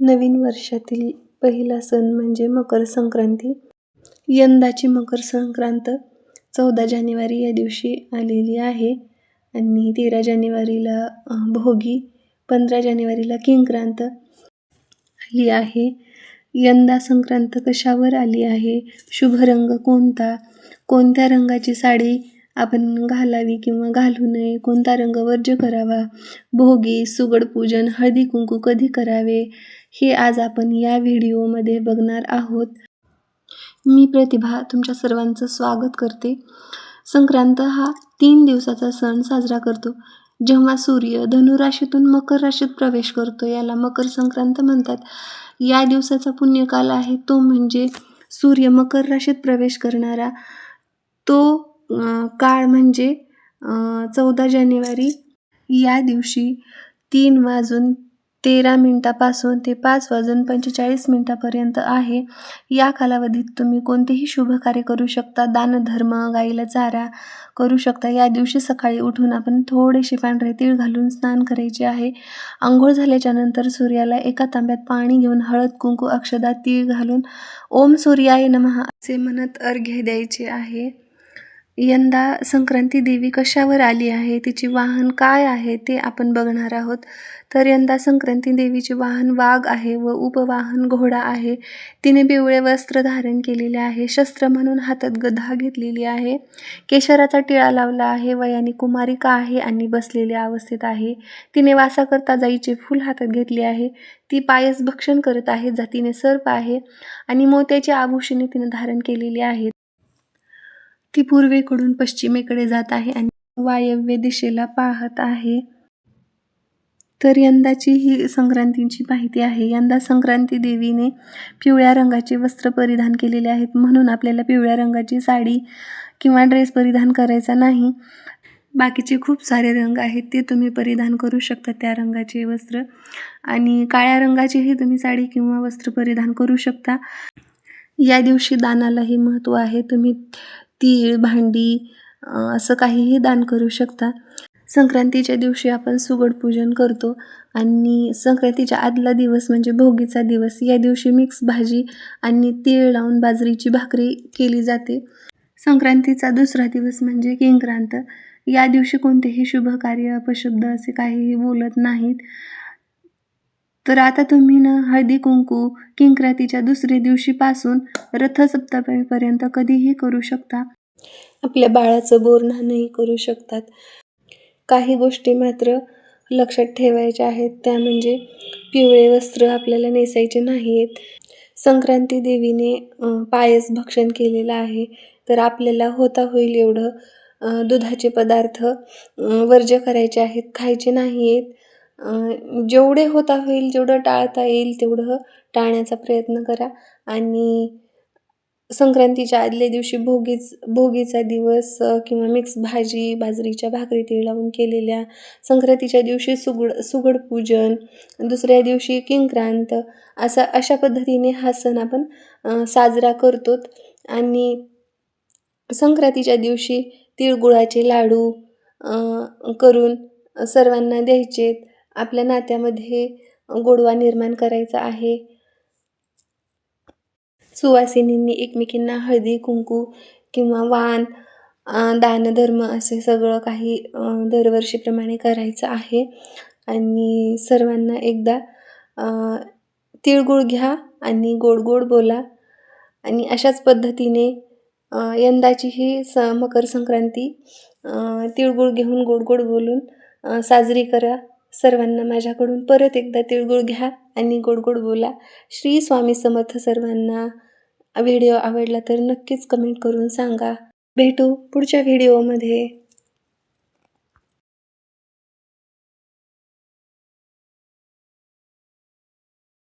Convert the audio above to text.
नवीन वर्षातील पहिला सण म्हणजे मकर संक्रांती. यंदाची मकर संक्रांत चौदा जानेवारी या दिवशी आलेली आहे आणि तेरा जानेवारीला भोगी पंधरा जानेवारीला किंक्रांत आली आहे. यंदा संक्रांत कशावर आली आहे? शुभ रंग कोणता? कोणत्या रंगाची साडी आपण घालावी किंवा घालू नये कोणता रंग वर्ज्य करावा? भोगी सुगड पूजन हळदी कुंकू कधी करावे? हे आज आपण या व्हिडिओमध्ये बघणार आहोत. मी प्रतिभा तुमच्या सर्वांचं स्वागत करते. संक्रांत हा तीन दिवसाचा सण साजरा करतो. जेव्हा सूर्य धनुराशीतून मकर राशीत प्रवेश करतो याला मकर संक्रांत म्हणतात. या दिवसाचा पुण्यकाल आहे तो म्हणजे सूर्य मकर राशीत प्रवेश करणारा. तो काळ म्हणजे चौदा जानेवारी या दिवशी तीन वाजून तेरा मिनटापासून ते पाच वाजून पंचेचाळीस मिनटापर्यंत आहे. या कालावधीत तुम्ही कोणतेही शुभ कार्य करू शकता. दानधर्म गाईला चारा करू शकता. या दिवशी सकाळी उठून आपण थोडेसे पांढरे तीळ घालून स्नान करायचे आहे. आंघोळ झाल्याच्यानंतर सूर्याला एका तांब्यात पाणी घेऊन हळद कुंकू अक्षदा तीळ घालून ओम सूर्याय नमः असे म्हणत अर्घ्य द्यायचे आहे. यंदा संक्रांती देवी कशावर आली आहे? तिची वाहन काय आहे ते आपण बघणार आहोत. तर यंदा संक्रांती देवीचे वाहन वाघ आहे व उपवाहन घोडा आहे. तिने पिवळे वस्त्र धारण केलेले आहे. शस्त्र म्हणून हातात गदा घेतलेली आहे. केशराचा टिळा लावला आहे. वयाने कुमारिका आहे आणि बसलेल्या अवस्थेत आहे. तिने वासाकरता जाईचे फूल हातात घेतले आहे. ती पायस भक्षण करत आहे. जातीने सर्प आहे आणि मोत्याची आभूषणे तिने धारण केलेली आहेत. ती पूर्वेकडून पश्चिमेकडे जात आहे आणि वायव्य दिशेला पाहत आहे. तर यंदाची ही संक्रांतीची माहिती आहे. यंदा संक्रांती देवीने पिवळ्या रंगाचे वस्त्र परिधान केलेले आहेत. म्हणून आपल्याला पिवळ्या रंगाची साडी किंवा ड्रेस परिधान करायचा नाही. बाकीचे खूप सारे रंग आहेत ते तुम्ही परिधान करू शकता त्या रंगाचे वस्त्र. आणि काळ्या रंगाचीही तुम्ही साडी किंवा वस्त्र परिधान करू शकता. या दिवशी दानालाही महत्त्व आहे. तुम्ही तीळ भांडी असं काहीही दान करू शकता. संक्रांतीच्या दिवशी आपण सुगड पूजन करतो आणि संक्रांतीच्या आदला दिवस म्हणजे भोगीचा दिवस. या दिवशी मिक्स भाजी आणि तीळ लावून बाजरीची भाकरी केली जाते. संक्रांतीचा दुसरा दिवस म्हणजे किंक्रांत. या दिवशी कोणतेही शुभ कार्य अपशब्द असे काहीही बोलत नाहीत. तर आता तुम्ही ना हळदी कुंकू किंक्रातीच्या दुसऱ्या दिवशीपासून रथसप्तमीपर्यंत कधीही करू शकता. आपल्या बाळाचं बोरणानंही करू शकतात. काही गोष्टी मात्र लक्षात ठेवायच्या आहेत. त्या म्हणजे पिवळे वस्त्र आपल्याला नेसायचे नाही आहेत संक्रांती देवीने पायस भक्षण केलेलं आहे. तर आपल्याला होता होईल एवढं दुधाचे पदार्थ वर्ज्य करायचे आहेत खायचे नाही आहेत जेवढे होता होईल जेवढं टाळता येईल तेवढं टाळण्याचा प्रयत्न करा. आणि संक्रांतीच्या आदल्या दिवशी भोगीच भोगीचा दिवस किंवा मिक्स भाजी बाजरीच्या भाकरी तीळ लावून केलेल्या. संक्रांतीच्या दिवशी सुगड सुगड पूजन. दुसऱ्या दिवशी किंक्रांत. असा अशा पद्धतीने हा सण आपण साजरा करतो आणि संक्रांतीच्या दिवशी तिळगुळाचे लाडू करून सर्वांना द्यायचेत. आपल्या नात्यामध्ये गोडवा निर्माण करायचा आहे. सुवासिनींनी एकमेकींना हळदी कुंकू किंवा वाण दानधर्म असे सगळं काही दरवर्षीप्रमाणे करायचं आहे. आणि सर्वांना एकदा तिळगुळ घ्या आणि गोड गोड बोला. आणि अशाच पद्धतीने यंदाची ही स मकर संक्रांती तिळगुळ घेऊन गोड गोड बोलून साजरी करा. सर्वांना माझ्याकडून परत एकदा तिळगुळ घ्या आणि गोड गोड बोला. श्री स्वामी समर्थ सर्वांना व्हिडिओ आवडला तर नक्कीच कमेंट करून सांगा. भेटू पुढच्या व्हिडिओमध्ये